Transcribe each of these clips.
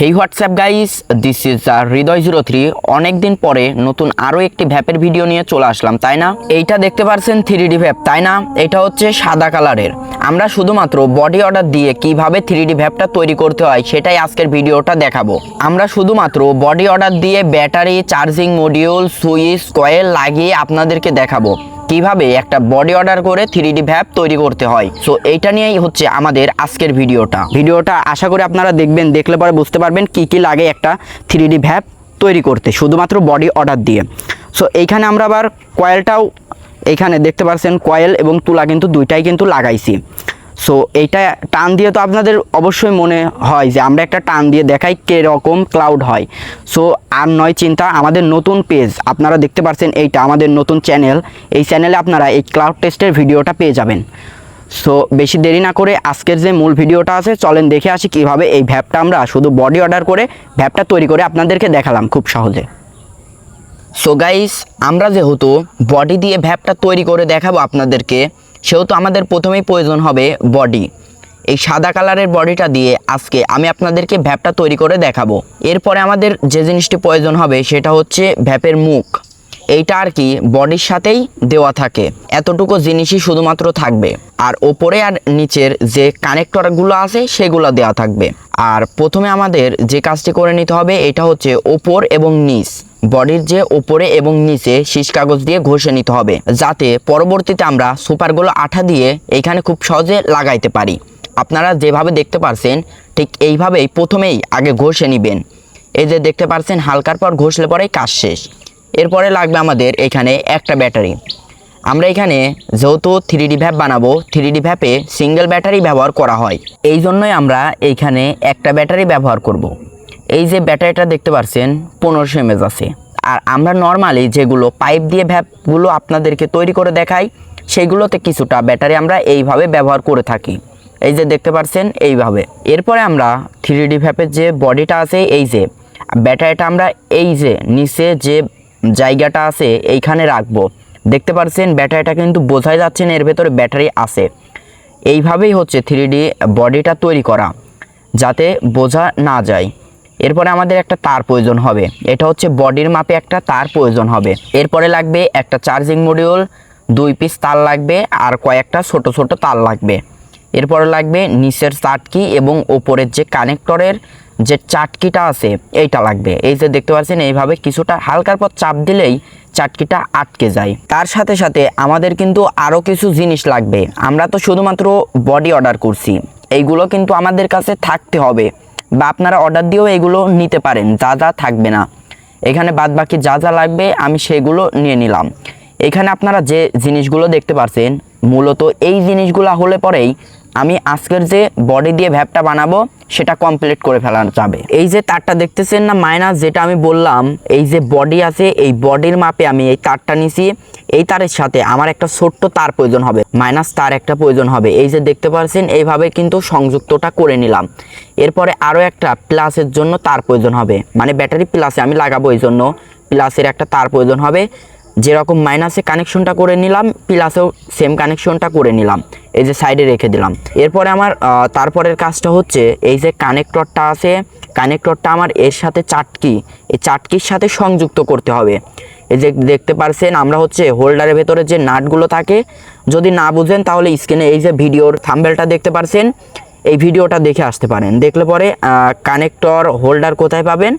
Hey WhatsApp guys this is Hriday zero three অনেকদিন পরে নতুন আরও একটি ভ্যাপের ভিডিও নিয়ে চলে আসলাম, তাই না? এইটা দেখতে পারছেন থ্রি ডি ভ্যাপ, তাই না? এটা হচ্ছে সাদা কালারের। আমরা শুধুমাত্র বডি অর্ডার দিয়ে কীভাবে থ্রি ডি ভ্যাপটা তৈরি করতে হয় সেটাই আজকের ভিডিওটা দেখাবো। আমরা শুধুমাত্র বডি অর্ডার দিয়ে battery charging module switch coil লাগিয়ে আপনাদেরকে দেখাবো। কীভাবে একটা বডি অর্ডার করে থ্রি ডি ভ্যাপ তৈরি করতে হয়। সো এইটা নিয়েই হচ্ছে আমাদের আজকের ভিডিওটা। ভিডিওটা আশা করি আপনারা দেখবেন, দেখলে পরে বুঝতে পারবেন কি কি লাগে একটা থ্রি ডি ভ্যাপ তৈরি করতে, শুধুমাত্র বডি অর্ডার দিয়ে। সো এইখানে আমরা আবার কয়েলটাও এইখানে দেখতে পাচ্ছেন কয়েল এবং তুলা কিন্তু দুইটাই কিন্তু লাগাইছি। সো এইটা টান দিয়ে তো আপনাদের অবশ্যই মনে হয় যে আমরা একটা টান দিয়ে দেখাই কীরকম ক্লাউড হয়। সো আর নয় চিন্তা, আমাদের নতুন পেজ আপনারা দেখতে পাচ্ছেন এইটা, আমাদের নতুন চ্যানেল এই চ্যানেলে আপনারা এই ক্লাউড টেস্টের ভিডিওটা পেয়ে যাবেন। সো বেশি দেরি না করে আজকের যে মূল ভিডিওটা আছে, চলেন দেখে আসি কীভাবে এই ভ্যাপটা আমরা শুধু বডি অর্ডার করে ভ্যাপটা তৈরি করে আপনাদেরকে দেখালাম খুব সহজে। সো গাইস আমরা যেহেতু বডি দিয়ে ভ্যাপটা তৈরি করে দেখাবো আপনাদেরকে সেহেতু আমাদের প্রথমেই প্রয়োজন হবে বডি এই সাদা কালারের বডিটা দিয়ে আজকে আমি আপনাদেরকে ভ্যাপটা তৈরি করে দেখাবো। এরপরে আমাদের যে জিনিসটি প্রয়োজন হবে সেটা হচ্ছে ভ্যাপের মুখ। এইটা আর কি বডির সাথেই দেওয়া থাকে। এতটুকু জিনিসই শুধুমাত্র থাকবে। আর ওপরে আর নিচের যে কানেক্টরগুলো আছে সেগুলো দেওয়া থাকবে। আর প্রথমে আমাদের যে কাজটি করে নিতে হবে, এটা হচ্ছে ওপর এবং নিচ। বডির যে ওপরে এবং নিচে শীষ কাগজ দিয়ে ঘষে নিতে হবে, যাতে পরবর্তীতে আমরা সুপারগুলো আঠা দিয়ে এইখানে খুব সহজে লাগাইতে পারি। আপনারা যেভাবে দেখতে পারছেন, ঠিক এইভাবেই প্রথমেই আগে ঘষে নেবেন। এই যে দেখতে পারছেন, হালকার পর ঘষলে পরেই কাজ শেষ। এরপরে লাগবে আমাদের এখানে একটা ব্যাটারি। আমরা এখানে যেহেতু থ্রি ডি ভ্যাপ বানাবো থ্রি ডি ভ্যাপে সিঙ্গেল ব্যাটারি ব্যবহার করা হয়। এই জন্যই আমরা এইখানে একটা ব্যাটারি ব্যবহার করব। এই যে ব্যাটারিটা দেখতে পাচ্ছেন পনেরোশো এমএজ আছে। আর আমরা নর্মালি যেগুলো পাইপ দিয়ে ভ্যাপগুলো আপনাদেরকে তৈরি করে দেখাই সেইগুলোতে কিছুটা ব্যাটারি আমরা এইভাবে ব্যবহার করে থাকি। এই যে দেখতে পাচ্ছেন এইভাবে। এরপরে আমরা থ্রি ডি ভ্যাপের যে বডিটা আছে, এই যে, ব্যাটারিটা আমরা এই যে নিচে যে জায়গাটা আছে, এইখানে রাখব। দেখতে পাচ্ছেন ব্যাটারিটা কিন্তু বোঝাই যাচ্ছে না, এর ভেতরে ব্যাটারি আছে। এইভাবেই হচ্ছে থ্রি ডি বডিটা তৈরি করা, যাতে বোঝা না যায়। এরপরে আমাদের একটা তার প্রয়োজন হবে। এটা হচ্ছে বডির মাপে একটা তার প্রয়োজন হবে। এরপরে লাগবে একটা চার্জিং মডিউল, দুই পিস তার লাগবে আর কয়েকটা ছোট ছোট তার লাগবে। এরপরে লাগবে নিচের চাটকি এবং ওপরের যে কানেক্টরের যে চাটকিটা আছে, এইটা লাগবে। এই যে দেখতে পাচ্ছেন, এইভাবে কিছুটা হালকার পর চাপ দিলেই চাটকিটা আটকে যায়। তার সাথে সাথে আমাদের কিন্তু আরও কিছু জিনিস লাগবে। আমরা তো শুধুমাত্র বডি অর্ডার করছি। এইগুলো কিন্তু আমাদের কাছে থাকতে হবে। বা আপনারা অর্ডার দিয়েও এগুলো নিতে পারেন, যা যা থাকবে না। এখানে বাদ বাকি যা যা লাগবে আমি সেগুলো নিয়ে নিলাম। এখানে আপনারা যে জিনিসগুলো দেখতে পাচ্ছেন মূলত এই জিনিসগুলো হলে পরেই আমি আজকের যে বডি দিয়ে ভ্যাপটা বানাবো, সেটা কমপ্লিট করে ফেলা যাবে। এই যে তারটা দেখতেছেন না মাইনাস যেটা আমি বললাম, এই যে বডি আছে, এই বডির মাপে আমি এই তারটা নিছি। এই তারের সাথে আমার একটা ছোট্ট তার প্রয়োজন হবে মাইনাস তার একটা প্রয়োজন হবে। এই যে দেখতে পাচ্ছেন, এইভাবে কিন্তু সংযুক্তটা করে নিলাম। এরপরে আরও একটা প্লাসের জন্য তার প্রয়োজন হবে। মানে ব্যাটারি প্লাসে আমি লাগাবো এই জন্য প্লাসের একটা তার প্রয়োজন হবে। যেরকম মাইনাসে কানেকশনটা করে নিলাম প্লাসেও সেম কানেকশনটা করে নিলাম। এই যে সাইডে রেখে দিলাম। এরপরে আমার তারপরের কাজটা হচ্ছে, এই যে কানেক্টরটা আছে কানেক্টরটা আমার এর সাথে চাটকি এই চাটকির সাথে সংযুক্ত করতে হবে। এই যে দেখতে পারছেন, আমরা হচ্ছে হোল্ডারের ভেতরে যে নাটগুলো থাকে, যদি না বুঝেন তাহলে স্ক্রিনে এই যে ভিডিওর থাম্বেলটা দেখতে পারছেন এই ভিডিওটা দেখে আসতে পারেন। দেখলে পরে কানেক্টর হোল্ডার কোথায় পাবেন?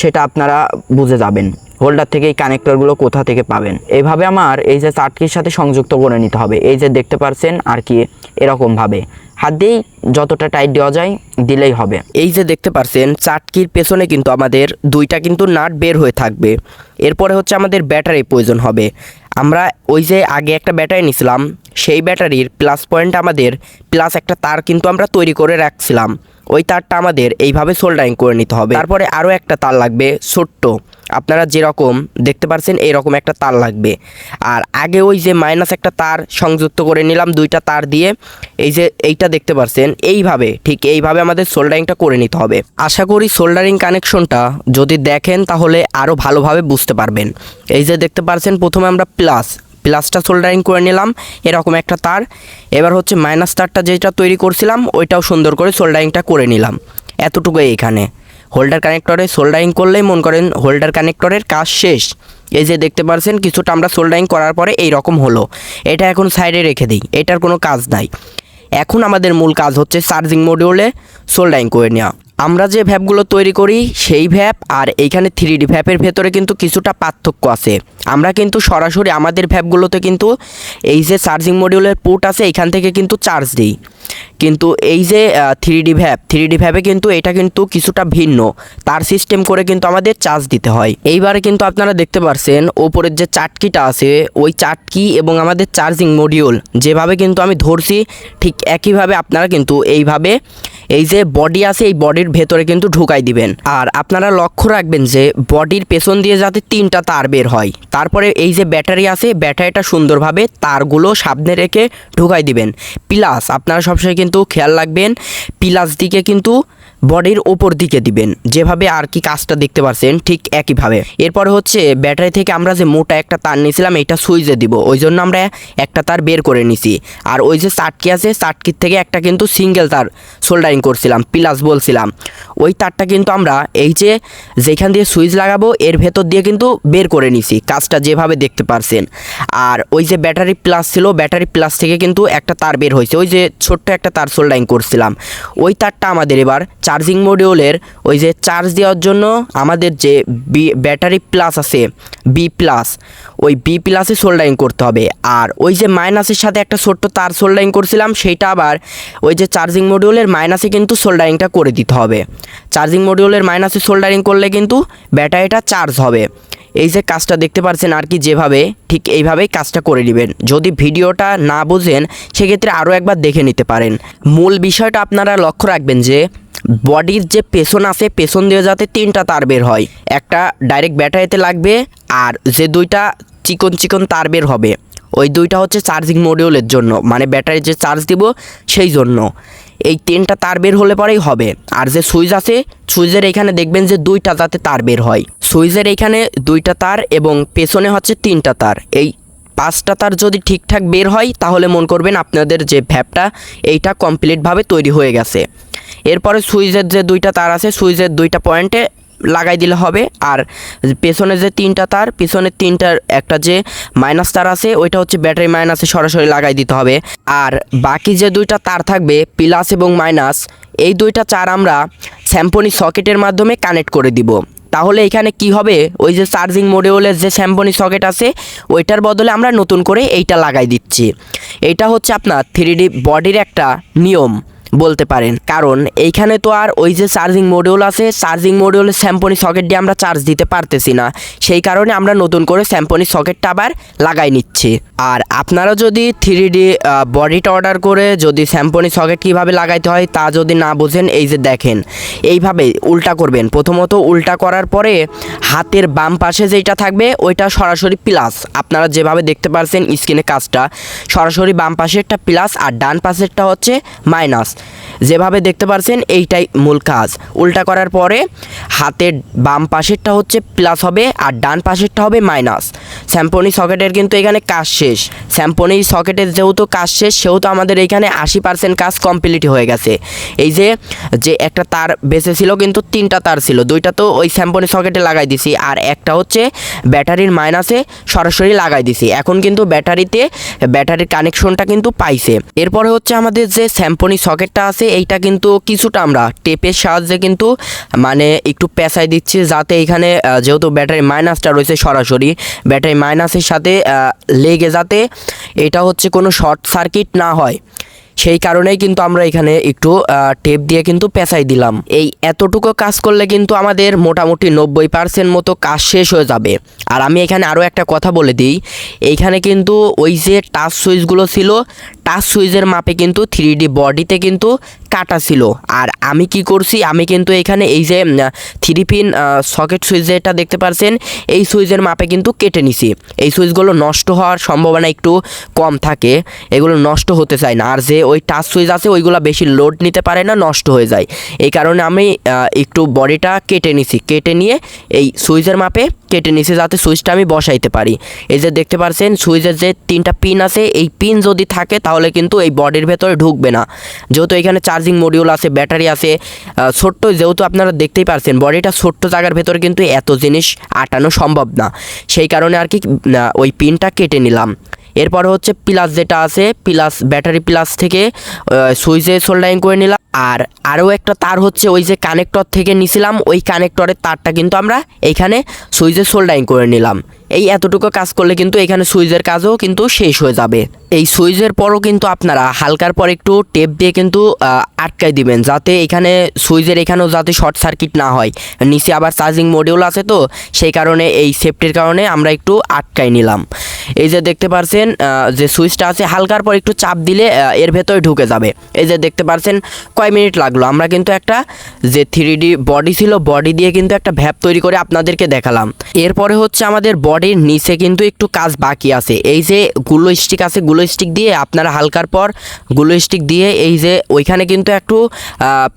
সেটা আপনারা বুঝে যাবেন। হোল্ডার থেকে এই কানেক্টরগুলো কোথা থেকে পাবেন? এইভাবে আমার এই যে চার্টকির সাথে সংযুক্ত করে নিতে হবে। এই যে দেখতে পারছেন আর কি, এরকমভাবে। হাত দিয়েই যতটা টাইট দেওয়া যায় দিলেই হবে। এই যে দেখতে পারছেন, চাটকির পেছনে কিন্তু আমাদের দুইটা কিন্তু নাট বের হয়ে থাকবে। এরপরে হচ্ছে আমাদের ব্যাটারি প্রয়োজন হবে। আমরা ওই যে আগে একটা ব্যাটারি নিছিলাম, সেই ব্যাটারির প্লাস পয়েন্ট আমাদের প্লাস একটা তার কিন্তু আমরা তৈরি করে রাখছিলাম। ওই তারটা আমাদের এইভাবে সোল্ডারিং করে নিতে হবে। তারপরে আরও একটা তার লাগবে, ছোট্ট। আপনারা যেরকম দেখতে পারছেন এরকম একটা তার লাগবে। আর আগে ওই যে মাইনাস একটা তার সংযুক্ত করে নিলাম, দুইটা তার দিয়ে, এই যে এইটা দেখতে পারছেন, এইভাবে, ঠিক এইভাবে আমাদের সোল্ডারিংটা করে নিতে হবে। আশা করি সোল্ডারিং কানেকশনটা যদি দেখেন, তাহলে আরও ভালোভাবে বুঝতে পারবেন। এই যে দেখতে পারছেন, প্রথমে আমরা প্লাস প্লাসটা সোল্ডারিং করে নিলাম, এরকম একটা তার। এবার হচ্ছে মাইনাস তারটা যেটা তৈরি করছিলাম, ওইটাও সুন্দর করে সোল্ডারিংটা করে নিলাম। এতটুকুই এখানে। হোল্ডার কানেক্টরে সোল্ডারিং করলেই মন করেন হোল্ডার কানেক্টরের কাজ শেষ। এই যে দেখতে পাচ্ছেন কিছুটা আমরা সোল্ডারিং করার পরে এই রকম হলো। এটা এখন সাইডে রেখে দিই, এটার কোনো কাজ নাই। এখন আমাদের মূল কাজ হচ্ছে চার্জিং মডিউলে সোল্ডারিং করে নেওয়া। আমরা যে ভ্যাপগুলো তৈরি করি, সেই ভ্যাপ আর এইখানে থ্রি ডি ভ্যাপের ভেতরে কিন্তু কিছুটা পার্থক্য আছে। আমরা কিন্তু সরাসরি আমাদের ভ্যাপগুলোতে কিন্তু এই যে চার্জিং মডিউলের পোর্ট আছে, এখান থেকে কিন্তু চার্জ দিই। কিন্তু এই যে three D vape three D ভ্যাপে কিন্তু এটা কিন্তু কিছুটা ভিন্ন। তার সিস্টেম করে কিন্তু আমাদের চার্জ দিতে হয়। এইবারে কিন্তু আপনারা দেখতে পারছেন, ওপরের যে চাটকিটা আছে, ওই চাটকি এবং আমাদের চার্জিং মডিউল যেভাবে কিন্তু আমি ধরছি, ঠিক একইভাবে আপনারা কিন্তু এইভাবে এই যে বডি আছে, এই বডির ভেতরে কিন্তু ঢুকাই দিবেন। আর আপনারা লক্ষ্য রাখবেন যে, বডির পেছন দিয়ে যাতে তিনটা তার বের হয়। তারপরে এই যে ব্যাটারি আছে, ব্যাটারিটা সুন্দরভাবে তারগুলো সামনে রেখে ঢুকাই দিবেন। প্লাস আপনারা সবসময় কিন্তু খেয়াল রাখবেন, প্লাস দিকে কিন্তু বডির ওপর দিকে দিবেন। যেভাবে আর কি কাজটা দেখতে পাচ্ছেন ঠিক একইভাবে। এরপরে হচ্ছে, ব্যাটারি থেকে আমরা যে মোটা একটা তার নিয়েছিলাম, এটা সুইচে দিব। ওই জন্য আমরা একটা তার বের করে নিছি। আর ওই যে চাটকি আছে চাটকির থেকে একটা কিন্তু সিঙ্গেল তার সোল্ডারিং করছিলাম, প্লাস বলছিলাম। ওই তারটা কিন্তু আমরা এই যে যেখান দিয়ে সুইচ লাগাবো, এর ভেতর দিয়ে কিন্তু বের করে নিছি, কাজটা যেভাবে দেখতে পারছেন। আর ওই যে ব্যাটারি প্লাস ছিল, ব্যাটারি প্লাস থেকে কিন্তু একটা তার বের হয়েছে। ওই যে ছোট্ট একটা তার সোল্ডারিং করছিলাম। ওই তারটা আমাদের এবার চার্জিং মডিউলের ওই যে চার্জ দেওয়ার জন্য আমাদের যে বি ব্যাটারি প্লাস আছে বি প্লাস ওই বি প্লাসে সোল্ডারিং করতে হবে। আর ওই যে মাইনাসের সাথে একটা ছোট্ট তার সোল্ডারিং করছিলাম, সেইটা আবার ওই যে চার্জিং মডিউলের মাইনাসে কিন্তু সোল্ডারিংটা করে দিতে হবে। চার্জিং মডিউলের মাইনাসে সোল্ডারিং করলে কিন্তু ব্যাটারিটা চার্জ হবে। এই যে কাজটা দেখতে পাচ্ছেন আর কি যেভাবে, ঠিক এইভাবেই কাজটা করে নেবেন। যদি ভিডিওটা না বোঝেন, সেক্ষেত্রে আরও একবার দেখে নিতে পারেন। মূল বিষয়টা আপনারা লক্ষ্য রাখবেন যে বডির যে পেছন আছে, পেছন দিয়ে যাতে তিনটা তার বের হয়। একটা ডাইরেক্ট ব্যাটারিতে লাগবে আর যে দুইটা চিকন চিকন তার বের হবে। ওই দুইটা হচ্ছে চার্জিং মডিউলের জন্য মানে ব্যাটারি যে চার্জ দিব সেই জন্য। এই তিনটা তার বের হলে পরেই হবে। আর যে সুইচ আছে, সুইচের এখানে দেখবেন যে দুইটা যাতে তার বের হয়। সুইচের এখানে দুইটা তার এবং পেছনে হচ্ছে তিনটা তার। এই পাঁচটা তার যদি ঠিকঠাক বের হয়, তাহলে মন করবেন আপনাদের যে ভ্যাপটা, এইটা কমপ্লিটভাবে তৈরি হয়ে গেছে। এরপরে সুইচের যে দুইটা তার আছে, সুইচের দুইটা পয়েন্টে লাগাই দিলে হবে। আর পেছনে যে তিনটা তার, পিছনের তিনটার একটা যে মাইনাস তার আছে, ওইটা হচ্ছে ব্যাটারি মাইনাসে সরাসরি লাগাই দিতে হবে। আর বাকি যে দুইটা তার থাকবে, প্লাস এবং মাইনাস, এই দুইটা চার আমরা স্যাম্পনি সকেটের মাধ্যমে কানেক্ট করে দিব। তাহলে এখানে কি হবে? ওই যে চার্জিং মডিউলের যে স্যাম্পনি সকেট আছে, ওইটার বদলে আমরা নতুন করে এইটা লাগাই দিচ্ছি। এইটা হচ্ছে আপনার থ্রি বডির একটা নিয়ম। বলতে পারেন। কারণ এইখানে তো আর ওই যে চার্জিং মডিউল আছে চার্জিং মডিউলের স্যাম্পনি সকেট দিয়ে আমরা চার্জ দিতে পারতেছি না। সেই কারণে আমরা নতুন করে স্যাম্পনি সকেটটা আবার লাগাই নিচ্ছি। আর আপনারা যদি থ্রি ডি বডিটা অর্ডার করে যদি স্যাম্পনি সকেট কীভাবে লাগাইতে হয় তা যদি না বোঝেন, এই যে দেখেন, এইভাবে উল্টা করবেন। প্রথমত উল্টা করার পরে হাতের বাম পাশে যেটা থাকবে, ওইটা সরাসরি প্লাস আপনারা যেভাবে দেখতে পারছেন স্ক্রিনে কাজটা, সরাসরি বাম পাশেরটা প্লাস আর ডান পাশেরটা হচ্ছে মাইনাস যেভাবে দেখতে পারছেন, এইটাই মূল কাজ। উল্টা করার পরে, হাতের বাম পাশেরটা হচ্ছে প্লাস হবে আর ডান পাশেরটা হবে মাইনাস স্যাম্পনি সকেটের কিন্তু এখানে কাজ শেষ। স্যাম্পনি সকেটের যেহেতু কাজ শেষ, সেহেতু আমাদের এখানে আশি পার্সেন্ট কাজ কমপ্লিট হয়ে গেছে। এই যে যে একটা তার বেঁচে ছিল কিন্তু তিনটা তার ছিল। দুইটা তো ওই স্যাম্পনি সকেটে লাগাই দিছি। আর একটা হচ্ছে ব্যাটারির মাইনাসে সরাসরি লাগাই দিছি। এখন কিন্তু ব্যাটারিতে, ব্যাটারির কানেকশনটা কিন্তু পাইছে। এরপরে হচ্ছে আমাদের যে স্যাম্পনি সকেটটা আছে, এইটা কিন্তু কিছুটা আমরা টেপের সাহায্যে কিন্তু মানে একটু পেঁচাই দিচ্ছি যাতে এখানে যেহেতু ব্যাটারি মাইনাসটা রয়েছে সরাসরি ব্যাটারি মাইনাসের সাথে লেগে যাতে এটা হচ্ছে কোনো শর্ট সার্কিট না হয়। সেই কারণেই কিন্তু আমরা এখানে একটু টেপ দিয়ে কিন্তু পেঁচাই দিলাম। এই এতটুকু কাজ করলে কিন্তু আমাদের মোটামুটি নব্বই পার্সেন্ট মতো কাজ শেষ হয়ে যাবে। আর আমি এখানে আরও একটা কথা বলে দিই। এইখানে কিন্তু ওই যে টাচ সুইচগুলো ছিল টাচ সুইচের মাপে কিন্তু থ্রি ডি বডিতে কিন্তু কাটা ছিল। আর আমি কি করছি, আমি কিন্তু এখানে এই যে থ্রি পিন সকেট সুইচ যেটা দেখতে পারছেন, এই সুইচের মাপে কিন্তু কেটে নিছি। এই সুইচগুলো নষ্ট হওয়ার সম্ভাবনা একটু কম থাকে। এগুলো নষ্ট হতে চায় না। আর যে ওই টাচ সুইচ আছে, ওইগুলো বেশি লোড নিতে পারে না, নষ্ট হয়ে যায়। এই কারণে আমি একটু বডিটা কেটে নিছি। কেটে নিয়ে এই সুইচের মাপে কেটে নিছে যাতে সুইচটা আমি বসাইতে পারি। এই যে দেখতে পাচ্ছেন সুইচের যে তিনটা পিন আছে, এই পিন যদি থাকে তাহলে কিন্তু এই বডির ভেতরে ঢুকবে না। যেহেতু এখানে চার্জিং মডিউল আছে, ব্যাটারি আছে ছোট্ট যেহেতু আপনারা দেখতেই পারছেন, বডিটা ছোট্ট জায়গার ভেতরে কিন্তু এত জিনিস আটানো সম্ভব না। সেই কারণে আর কি ওই পিনটা কেটে নিলাম। এরপর হচ্ছে প্লাস যেটা আছে প্লাস ব্যাটারি প্লাস থেকে সুইচে সোল্ডারিং করে নিলাম। আর আরও একটা তার হচ্ছে ওই যে কানেক্টর থেকে নিছিলাম, ওই কানেক্টরের তারটা কিন্তু আমরা এইখানে সুইচে সোল্ডারিং করে নিলাম। এই এতটুকু কাজ করলে কিন্তু এখানে সুইচের কাজও কিন্তু শেষ হয়ে যাবে। এই সুইচের পরও কিন্তু আপনারা হালকার পর একটু টেপ দিয়ে কিন্তু আটকাই দিবেন যাতে এখানে সুইচের এখানেও যাতে শর্ট সার্কিট না হয়। নিচে আবার চার্জিং মডিউল আছে তো, সেই কারণে এই সেফটির কারণে আমরা একটু আটকাই নিলাম। এই যে দেখতে পারছেন যে সুইচটা আছে, হালকার পর একটু চাপ দিলে এর ভেতরে ঢুকে যাবে। এই যে দেখতে পারছেন, কয় মিনিট লাগল? আমরা কিন্তু একটা যে থ্রি বডি ছিল বডি দিয়ে কিন্তু একটা ভ্যাপ তৈরি করে আপনাদেরকে দেখালাম। এরপরে হচ্ছে আমাদের বডির নিচে কিন্তু একটু কাজ বাকি আছে। এই যে গুলো স্টিক আছে, গুলো স্টিক দিয়ে আপনারা হালকার পরগুলো স্টিক দিয়ে এই যে ওইখানে কিন্তু একটু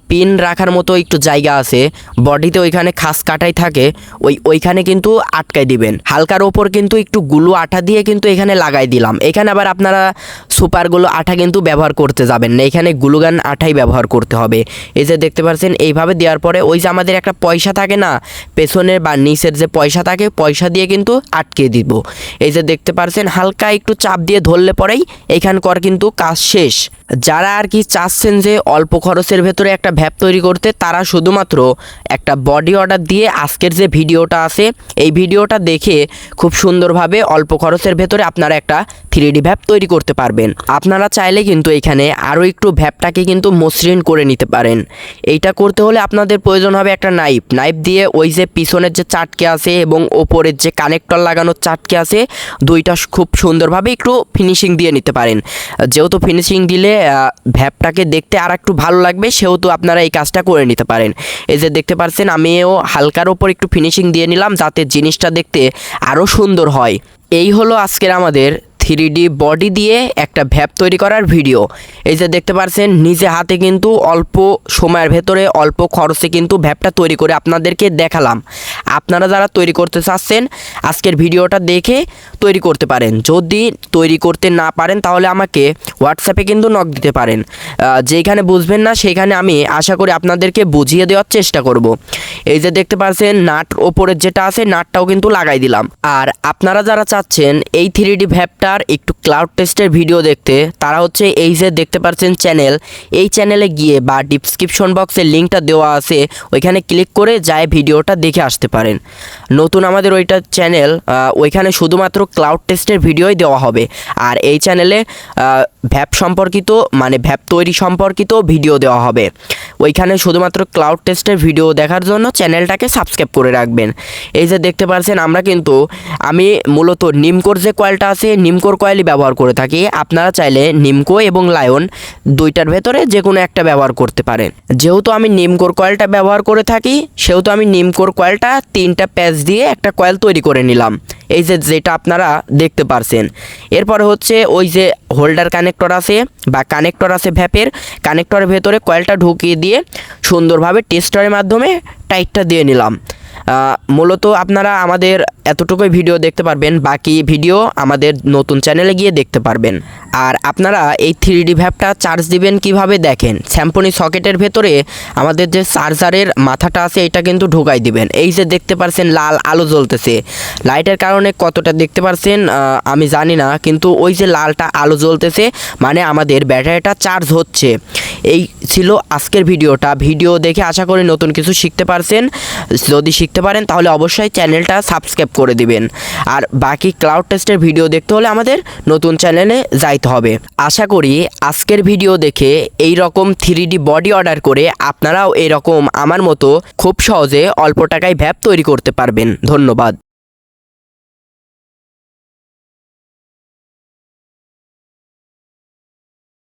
পিন রাখার মতো একটু জায়গা আছে। বডিতে ওইখানে খাস কাটাই থাকে, ওই, ওইখানে কিন্তু আটকাই দিবেন। হালকার ওপর কিন্তু একটু গুলো আঠা দিয়ে কিন্তু এখানে লাগাই দিলাম। এখানে আবার আপনারা সুপারগুলো আঠা কিন্তু ব্যবহার করতে যাবেন না। এখানে গ্লুগান আঠাই ব্যবহার করতে হবে। এই যে দেখতে পাচ্ছেন এইভাবে দেওয়ার পরে ওই যে আমাদের একটা পয়সা থাকে না, পেছনের বা নিচের যে পয়সা থাকে, পয়সা দিয়ে কিন্তু আটকে দিব। এই যে দেখতে পারছেন, হালকা একটু চাপ দিয়ে ধরলে পরেই এইখানকার কিন্তু কাজ শেষ। যারা আর কি চাচ্ছেন যে অল্প খরচের ভেতরে একটা ভ্যাপ তৈরি করতে, তারা শুধুমাত্র একটা বডি অর্ডার দিয়ে আজকের যে ভিডিওটা আছে, এই ভিডিওটা দেখে খুব সুন্দরভাবে অল্প খরচের ভেতরে আপনারা একটা থ্রি ডি ভ্যাপ তৈরি করতে পারবেন। আপনারা চাইলে কিন্তু এখানে আরও একটু ভ্যাপটাকে কিন্তু মসৃণ করে নিতে পারেন। এইটা করতে হলে আপনাদের প্রয়োজন হবে একটা নাইফ নাইফ দিয়ে ওই যে পিছনের যে চাটকে আছে এবং ওপরের যে কানেক্টর লাগানোর চাটকে আছে, দুইটা খুব সুন্দরভাবে একটু ফিনিশিং দিয়ে নিতে পারেন। যেহেতু ফিনিশিং দিলে ভ্যাপটাকে দেখতে আর একটু ভালো লাগবে, সেহেতু আপনারা এই কাজটা করে নিতে পারেন। এই যে দেখতে পাচ্ছেন, আমিও হালকার ওপর একটু ফিনিশিং দিয়ে নিলাম, যাতে জিনিসটা দেখতে আরও সুন্দর হয়। এই হলো আজকের আমাদের থ্রি ডি বডি দিয়ে একটা ভ্যাপ তৈরি করার ভিডিও। এই যে দেখতে পাচ্ছেন নিজে হাতে কিন্তু অল্প সময়ের ভেতরে অল্প খরচে কিন্তু ভ্যাপটা তৈরি করে আপনাদেরকে দেখালাম। আপনারা যারা তৈরি করতে চাচ্ছেন, আজকের ভিডিওটা দেখে তৈরি করতে পারেন। যদি তৈরি করতে না পারেন, তাহলে আমাকে হোয়াটসঅ্যাপে কিন্তু নক দিতে পারেন। যেখানে বুঝবেন না সেখানে আমি আশা করি আপনাদেরকে বুঝিয়ে দেওয়ার চেষ্টা করব। এই যে দেখতে পাচ্ছেন নাট ওপরের যেটা আছে, নাটটাও কিন্তু লাগাই দিলাম। আর আপনারা যারা চাচ্ছেন, এই থ্রি ডি ভ্যাপটার একটু ক্লাউড টেস্টের ভিডিও দেখতে, তারা হচ্ছে এই যে দেখতে পাচ্ছেন চ্যানেল এই চ্যানেলে গিয়ে বা ডিসক্রিপশন বক্সে লিঙ্কটা দেওয়া আছে, ওইখানে ক্লিক করে যায় ভিডিওটা দেখে আসতে পারেন। নতুন আমাদের ওইটা চ্যানেল ওইখানে শুধুমাত্র ক্লাউড টেস্টের ভিডিওই দেওয়া হবে। আর এই চ্যানেলে ভ্যাপ সম্পর্কিত মানে ভ্যাপ তৈরি সম্পর্কিত ভিডিও দেওয়া হবে। ওইখানে শুধুমাত্র ক্লাউড টেস্টের ভিডিও দেখার জন্য চ্যানেলটাকে সাবস্ক্রাইব করে রাখবেন। এই যে দেখতে পাচ্ছেন আমরা কিন্তু, আমি মূলত নিমকোর যে কয়েলটা আছে নিমকোর কয়েলই ব্যবহার করে থাকি। আপনারা চাইলে নিমকো এবং লায়ন দুইটার ভেতরে যে কোনো একটা ব্যবহার করতে পারেন। যেহেতু আমি নিমকোর কয়েলটা ব্যবহার করে থাকি, সেহেতু আমি নিমকোর কয়েলটা তিনটা প্যাচ দিয়ে একটা কয়েল তৈরি করে নিলাম। এই যে যেটা আপনারা দেখতে পারছেন। এরপরে হচ্ছে ওই যে হোল্ডার কানেক্টর আছে বা কানেক্টর আছে ভ্যাপের। কানেক্টরের ভেতরে কয়েলটা ঢুকিয়ে দিয়ে সুন্দরভাবে টেস্টারের মাধ্যমে টাইটটা দিয়ে নিলাম। মূলত আপনারা আমাদের এতটুকুই ভিডিও দেখতে পারবেন, বাকি ভিডিও আমাদের নতুন চ্যানেলে গিয়ে দেখতে পারবেন। আর আপনারা এই থ্রি ডি ভ্যাপটা চার্জ দিবেন কীভাবে দেখেন? স্যাম্পনি সকেটের ভেতরে আমাদের যে চার্জারের মাথাটা আছে, এটা কিন্তু ঢোকাই দিবেন। এই যে দেখতে পারছেন, লাল আলো জ্বলতেছে। লাইটের কারণে কতটা দেখতে পারছেন আমি জানি না, কিন্তু ওই যে লালটা আলো জ্বলতেছে মানে আমাদের ব্যাটারিটা চার্জ হচ্ছে। এই ছিল আজকের ভিডিওটা। ভিডিও দেখে আশা করি নতুন কিছু শিখতে পারছেন। যদি শিখতে পারেন, তাহলে অবশ্যই চ্যানেলটা সাবস্ক্রাইব করে দিবেন। আর বাকি ক্লাউড টেস্টের ভিডিও দেখতে হলে আমাদের নতুন চ্যানেলে যাইতে হবে। আশা করি আজকের ভিডিও দেখে এই রকম থ্রি বডি অর্ডার করে আপনারাও এরকম আমার মতো খুব সহজে অল্প টাকায় ভ্যাপ তৈরি করতে পারবেন। ধন্যবাদ।